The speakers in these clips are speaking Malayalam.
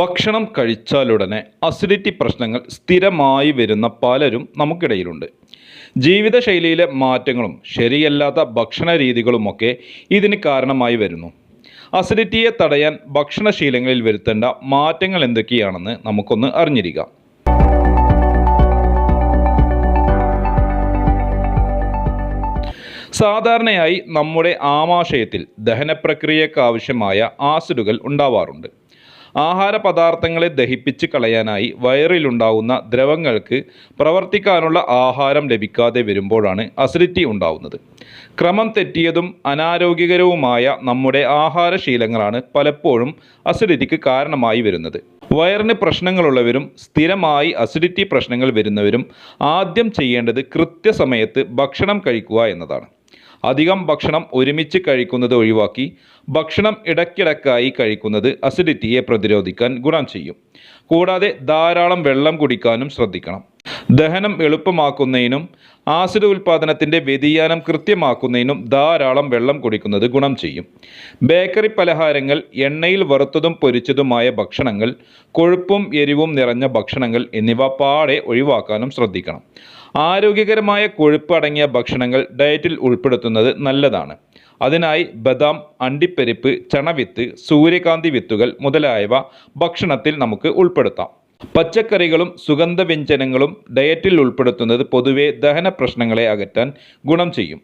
ഭക്ഷണം കഴിച്ചാലുടനെ അസിഡിറ്റി പ്രശ്നങ്ങൾ സ്ഥിരമായി വരുന്ന പലരും നമുക്കിടയിലുണ്ട്. ജീവിതശൈലിയിലെ മാറ്റങ്ങളും ശരിയല്ലാത്ത ഭക്ഷണ രീതികളുമൊക്കെ ഇതിന് കാരണമായി വരുന്നു. അസിഡിറ്റിയെ തടയാൻ ഭക്ഷണശീലങ്ങളിൽ വരുത്തേണ്ട മാറ്റങ്ങൾ എന്തൊക്കെയാണെന്ന് നമുക്കൊന്ന് അറിഞ്ഞിരിക്കാം. സാധാരണയായി നമ്മുടെ ആമാശയത്തിൽ ദഹനപ്രക്രിയക്ക് ആവശ്യമായ ആസിഡുകൾ ഉണ്ടാവാറുണ്ട്. ആഹാര പദാർത്ഥങ്ങളെ ദഹിപ്പിച്ച് കളയാനായി വയറിലുണ്ടാവുന്ന ദ്രവങ്ങൾക്ക് പ്രവർത്തിക്കാനുള്ള ആഹാരം ലഭിക്കാതെ വരുമ്പോഴാണ് അസിഡിറ്റി ഉണ്ടാവുന്നത്. ക്രമം തെറ്റിയതും അനാരോഗ്യകരവുമായ നമ്മുടെ ആഹാരശീലങ്ങളാണ് പലപ്പോഴും അസിഡിറ്റിക്ക് കാരണമായി വരുന്നത്. വയറിന് പ്രശ്നങ്ങളുള്ളവരും സ്ഥിരമായി അസിഡിറ്റി പ്രശ്നങ്ങൾ വരുന്നവരും ആദ്യം ചെയ്യേണ്ടത് കൃത്യസമയത്ത് ഭക്ഷണം കഴിക്കുക എന്നതാണ്. അധികം ഭക്ഷണം ഒരുമിച്ച് കഴിക്കുന്നത് ഒഴിവാക്കി ഭക്ഷണം ഇടയ്ക്കിടയ്ക്കായി കഴിക്കുന്നത് അസിഡിറ്റിയെ പ്രതിരോധിക്കാൻ ഗുണം ചെയ്യും. കൂടാതെ ധാരാളം വെള്ളം കുടിക്കാനും ശ്രദ്ധിക്കണം. ദഹനം എളുപ്പമാക്കുന്നതിനും ആസിഡ് ഉൽപ്പാദനത്തിന്റെ വ്യതിയാനം കൃത്യമാക്കുന്നതിനും ധാരാളം വെള്ളം കുടിക്കുന്നത് ഗുണം ചെയ്യും. ബേക്കറി പലഹാരങ്ങൾ എണ്ണയിൽ വറുത്തതും പൊരിച്ചതുമായ ഭക്ഷണങ്ങൾ കൊഴുപ്പും എരിവും നിറഞ്ഞ ഭക്ഷണങ്ങൾ എന്നിവ പാടെ ഒഴിവാക്കാനും ശ്രദ്ധിക്കണം. ആരോഗ്യകരമായ കൊഴുപ്പ് അടങ്ങിയ ഭക്ഷണങ്ങൾ ഡയറ്റിൽ ഉൾപ്പെടുത്തുന്നത് നല്ലതാണ്. അതിനായി ബദാം അണ്ടിപ്പരിപ്പ് ചണവിത്ത് സൂര്യകാന്തി വിത്തുകൾ മുതലായവ ഭക്ഷണത്തിൽ നമുക്ക് ഉൾപ്പെടുത്താം. പച്ചക്കറികളും സുഗന്ധവ്യഞ്ജനങ്ങളും ഡയറ്റിൽ ഉൾപ്പെടുത്തുന്നത് പൊതുവെ ദഹന പ്രശ്നങ്ങളെ അകറ്റാൻ ഗുണം ചെയ്യും.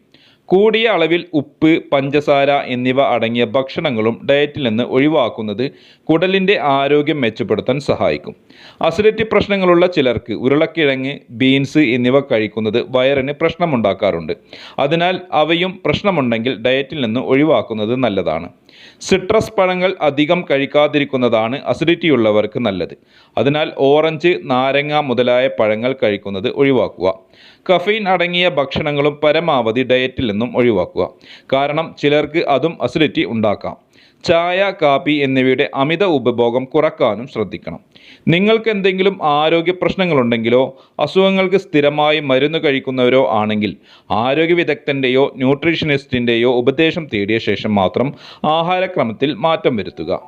കൂടിയ അളവിൽ ഉപ്പ് പഞ്ചസാര എന്നിവ അടങ്ങിയ ഭക്ഷണങ്ങളും ഡയറ്റിൽ നിന്ന് ഒഴിവാക്കുന്നത് കുടലിന്റെ ആരോഗ്യം മെച്ചപ്പെടുത്താൻ സഹായിക്കും. അസിഡിറ്റി പ്രശ്നങ്ങളുള്ള ചിലർക്ക് ഉരുളക്കിഴങ്ങ് ബീൻസ് എന്നിവ കഴിക്കുന്നത് വയറിന് പ്രശ്നമുണ്ടാക്കാറുണ്ട്. അതിനാൽ അവയും പ്രശ്നമുണ്ടെങ്കിൽ ഡയറ്റിൽ നിന്ന് ഒഴിവാക്കുന്നത് നല്ലതാണ്. സിട്രസ് പഴങ്ങൾ അധികം കഴിക്കാതിരിക്കുന്നതാണ് അസിഡിറ്റി ഉള്ളവർക്ക് നല്ലത്. അതിനാൽ ഓറഞ്ച് നാരങ്ങ മുതലായ പഴങ്ങൾ കഴിക്കുന്നത് ഒഴിവാക്കുക. കഫീൻ അടങ്ങിയ ഭക്ഷണങ്ങളും പരമാവധി ഡയറ്റിൽ നിന്നും ഒഴിവാക്കുക. കാരണം ചിലർക്ക് അതും അസിഡിറ്റി ഉണ്ടാക്കാം. ചായ കാപ്പി എന്നിവയുടെ അമിത ഉപഭോഗം കുറക്കാനും ശ്രദ്ധിക്കണം. നിങ്ങൾക്ക് എന്തെങ്കിലും ആരോഗ്യ പ്രശ്നങ്ങളുണ്ടെങ്കിലോ അസുഖങ്ങൾക്ക് സ്ഥിരമായി മരുന്ന് കഴിക്കുന്നവരോ ആണെങ്കിൽ ആരോഗ്യ വിദഗ്ധന്റെയോ ന്യൂട്രീഷനിസ്റ്റിന്റെയോ ഉപദേശം തേടിയ ശേഷം മാത്രം ആഹാരക്രമത്തിൽ മാറ്റം വരുത്തുക.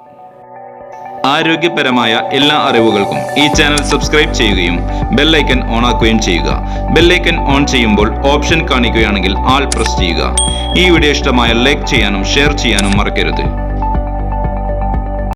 ആരോഗ്യപരമായ എല്ലാ അറിവുകൾക്കും ഈ ചാനൽ സബ്സ്ക്രൈബ് ചെയ്യുകയും ബെല്ലൈക്കൻ ഓൺ ആക്കുകയും ചെയ്യുക. ബെല്ലൈക്കൻ ഓൺ ചെയ്യുമ്പോൾ ഓപ്ഷൻ കാണിക്കുകയാണെങ്കിൽ ആൾ പ്രസ് ചെയ്യുക. ഈ വീഡിയോ ഇഷ്ടമായ ലൈക്ക് ചെയ്യാനും ഷെയർ ചെയ്യാനും മറക്കരുത്.